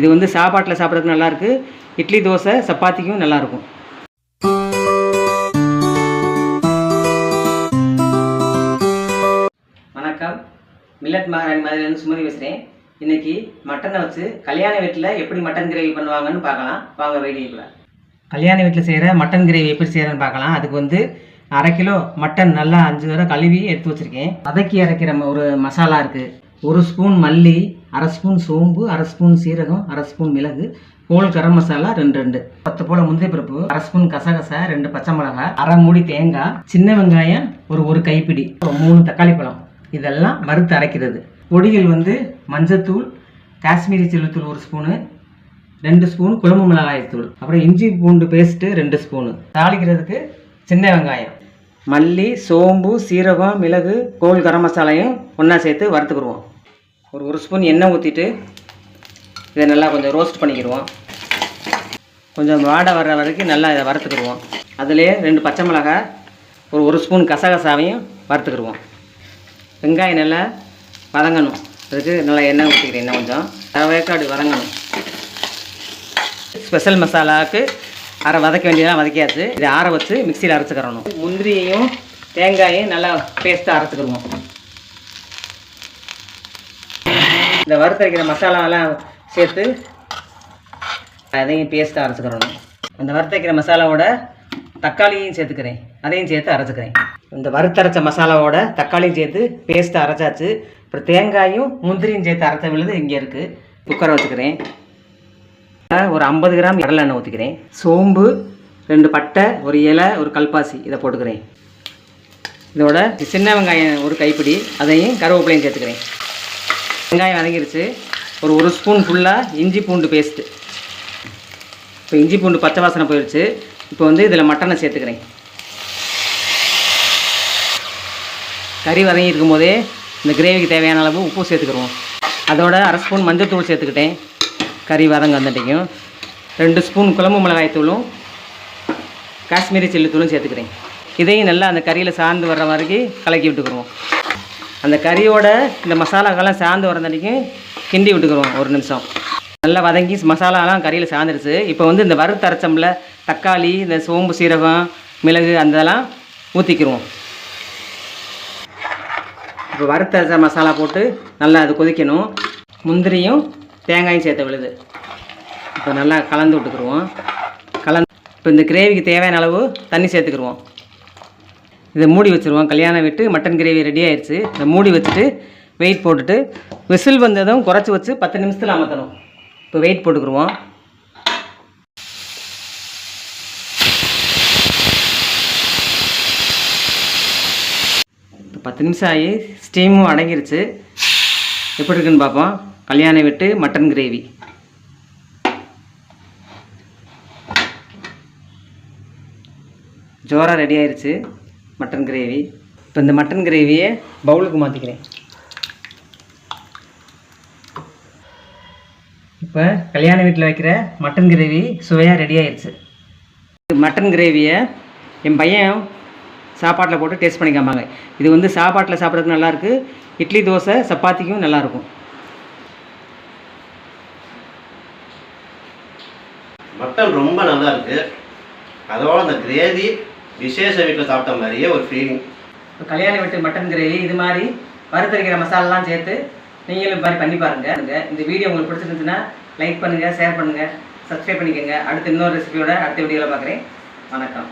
இது வந்து சாப்பாட்டில் சாப்பிட்றதுக்கு நல்லாயிருக்கு இட்லி தோசை சப்பாத்திக்கும் நல்லாயிருக்கும் வணக்கம். மில்லட் மகாராணி மாதிரிலேருந்து சுமதி பேசுகிறேன் இன்றைக்கி மட்டனை வச்சு கல்யாண வீட்டில் எப்படி மட்டன் கிரேவி பண்ணுவாங்கன்னு பார்க்கலாம். வாங்க வீடியோக்குள்ள. கல்யாண வீட்டில் செய்கிற மட்டன் கிரேவி எப்படி செய்கிறேன்னு பார்க்கலாம். அதுக்கு வந்து அரை கிலோ மட்டன் நல்லா அஞ்சு தடவை கழுவி எடுத்து வச்சுருக்கேன். வதக்கி அரைக்கிற ஒரு மசாலா இருக்குது ஒரு ஸ்பூன் மல்லி அரை ஸ்பூன் சோம்பு அரை ஸ்பூன் சீரகம் அரை ஸ்பூன் மிளகு ஹோல் கரம் மசாலா ரெண்டு ரெண்டு. பத்து போல முந்திரி பருப்பு அரை ஸ்பூன் கசகசா ரெண்டு பச்சை மிளகாய் அரை மூடி தேங்காய் சின்ன வெங்காயம் ஒரு ஒரு கைப்பிடி. ஒரு மூணு தக்காளி பழம். இதெல்லாம் வறுத்து அரைக்கிறது. பொடிகள் வந்து மஞ்சத்தூள் காஷ்மீரி சில்லுத்தூள் ஒரு ஸ்பூனு ரெண்டு ஸ்பூன் குழம்பு மிளகாயத்தூள் அப்புறம் இஞ்சி பூண்டு பேஸ்ட்டு ரெண்டு ஸ்பூனு. தாளிக்கிறதுக்கு சின்ன வெங்காயம். மல்லி சோம்பு சீரகம் மிளகு கோல் கரம் மசாலையும் ஒன்றா சேர்த்து வறுத்துக்கிடுவோம். ஒரு ஒரு ஸ்பூன் எண்ணெய் ஊற்றிட்டு இதை நல்லா கொஞ்சம் ரோஸ்ட் பண்ணிக்கிடுவோம். கொஞ்சம் வாடை வர்ற வரைக்கும் நல்லா இதை வறுத்துக்கிடுவோம். அதுலேயே ரெண்டு பச்சை மிளகாய் ஒரு ஒரு ஸ்பூன் கசகசாவையும் வறுத்துக்கிடுவோம். வெங்காயம் நல்லா வதங்கணும். அதுக்கு நல்லா எண்ணெய் ஊற்றிக்கிறேன் இன்னும் கொஞ்சம். அரை வேக்காடு வதங்கணும். ஸ்பெஷல் மசாலாவுக்கு அரை வதக்க வேண்டியதெல்லாம் வதக்கியாச்சு. இதை ஆற வச்சு மிக்சியில் அரைச்சிக்கிறணும். முந்திரியையும் தேங்காயும் நல்லா பேஸ்ட்டாக அரைச்சிக்கிடுவோம். இந்த வறுத்தரைக்கிற மசாலாவெல்லாம் சேர்த்து அதையும் பேஸ்ட்டாக அரைச்சிக்கிறணும். அந்த வறுத்தரைக்கிற மசாலாவோட தக்காளியும் சேர்த்துக்கிறேன். அதையும் சேர்த்து அரைச்சிக்கிறேன். இந்த வறுத்தரைச்ச மசாலாவோட தக்காளியும் சேர்த்து பேஸ்ட்டாக அரைச்சாச்சு. அப்புறம் தேங்காயும் முந்திரியும் சேர்த்து அரைச்ச விழுது இங்கே இருக்குது குக்கரை வச்சுக்கிறேன். ஒரு ஐம்பது கிராம் கடலை எண்ணெய் ஊற்றிக்கிறேன் சோம்பு ரெண்டு பட்டை ஒரு இலை ஒரு கல்பாசி இதை போட்டுக்கிறேன். இதோட சின்ன வெங்காயம் ஒரு கைப்பிடி. அதையும் கருவேப்பிலையும் சேர்த்துக்கிறேன். வெங்காயம் வதங்கிருச்சு. ஒரு ஒரு ஸ்பூன் ஃபுல்லாக இஞ்சி பூண்டு பேஸ்ட்டு இப்போ இஞ்சி பூண்டு பச்சை வாசனை போயிடுச்சு இப்போ வந்து இதில் மட்டனை சேர்த்துக்கிறேன். கறி வதங்கி இருக்கும்போதே இந்த கிரேவிக்கு தேவையான அளவு உப்பு சேர்த்துக்கிறோம் அதோட அரை ஸ்பூன் மஞ்சள் தூள் சேர்த்துக்கிட்டேன். கறி வதங்க வந்துட்டேங்கும் ரெண்டு ஸ்பூன் குழம்பு மிளகாய் தூளும் காஷ்மீரி சில்லி தூளும் சேர்த்துக்கிறேன். இதையும் நல்லா அந்த கறியில் சார்ந்து வர்ற வரைக்கும் கலக்கி விட்டுக்கிறோம் அந்த கறியோட இந்த மசாலாக்கெல்லாம் சேர்ந்து வரந்தடிக்கும் கிண்டி விட்டுக்குருவோம் ஒரு நிமிஷம். நல்லா வதங்கி மசாலாலாம் கறியில் சேர்ந்துருச்சு இப்போ வந்து இந்த வறுத்து அரைச்சம்ல தக்காளி இந்த சோம்பு சீரகம் மிளகு அந்த இதெல்லாம் இப்போ வறுத்த அரைச்ச மசாலா போட்டு நல்லா அது கொதிக்கணும். முந்திரியும் தேங்காயும் சேர்த்த விழுது. இப்போ நல்லா கலந்து விட்டுக்குருவோம். கலந்து இப்போ இந்த கிரேவிக்கு தேவையான அளவு தண்ணி சேர்த்துக்குருவோம். இதை மூடி வச்சுருவோம். கல்யாணம் விட்டு மட்டன் கிரேவி ரெடி ஆயிடுச்சு இதை மூடி வச்சுட்டு வெயிட் போட்டுட்டு விசில் வந்ததும் குறைச்சி வச்சு பத்து நிமிஷத்தில் அமர்த்தணும். இப்போ வெயிட் போட்டுக்குருவோம். இப்போ பத்து நிமிஷம் ஆகி ஸ்டீமும் அடங்கிருச்சு. எப்படி இருக்குன்னு பார்ப்போம். கல்யாணம் விட்டு மட்டன் கிரேவி ஜோராக ரெடி ஆயிடுச்சு மட்டன் கிரேவி. இப்போ இந்த மட்டன் கிரேவியை பவுலுக்கு மாற்றிக்கிறேன் இப்போ கல்யாண வீட்டில் வைக்கிற மட்டன் கிரேவி சுவையாக ரெடி ஆயிடுச்சு மட்டன் கிரேவியை என் பையன் சாப்பாட்டில் போட்டு டேஸ்ட் பண்ணி இது வந்து சாப்பாட்டில் சாப்பிட்றதுக்கு நல்லாயிருக்கு இட்லி தோசை சப்பாத்திக்கும் நல்லாயிருக்கும் மட்டன் ரொம்ப நல்லா இருக்குது அதோட அந்த கிரேவி விசேஷ வீட்டில் சாப்பிட்ட மாதிரியே ஒரு ஃபீலிங் இப்போ கல்யாண வீட்டு மட்டன் கிரேவி இது மாதிரி வறுத்தரைக்கிற மசாலாலாம் சேர்த்து நீங்களும் இது மாதிரி பண்ணி பாருங்கள் இந்த வீடியோ உங்களுக்கு பிடிச்சிருந்துச்சுன்னா லைக் பண்ணுங்கள் ஷேர் பண்ணுங்கள் சப்ஸ்கிரைப் பண்ணிக்கோங்க. அடுத்து இன்னொரு ரெசிபியோட அடுத்த வீடியோவில் பார்க்குறேன். வணக்கம்.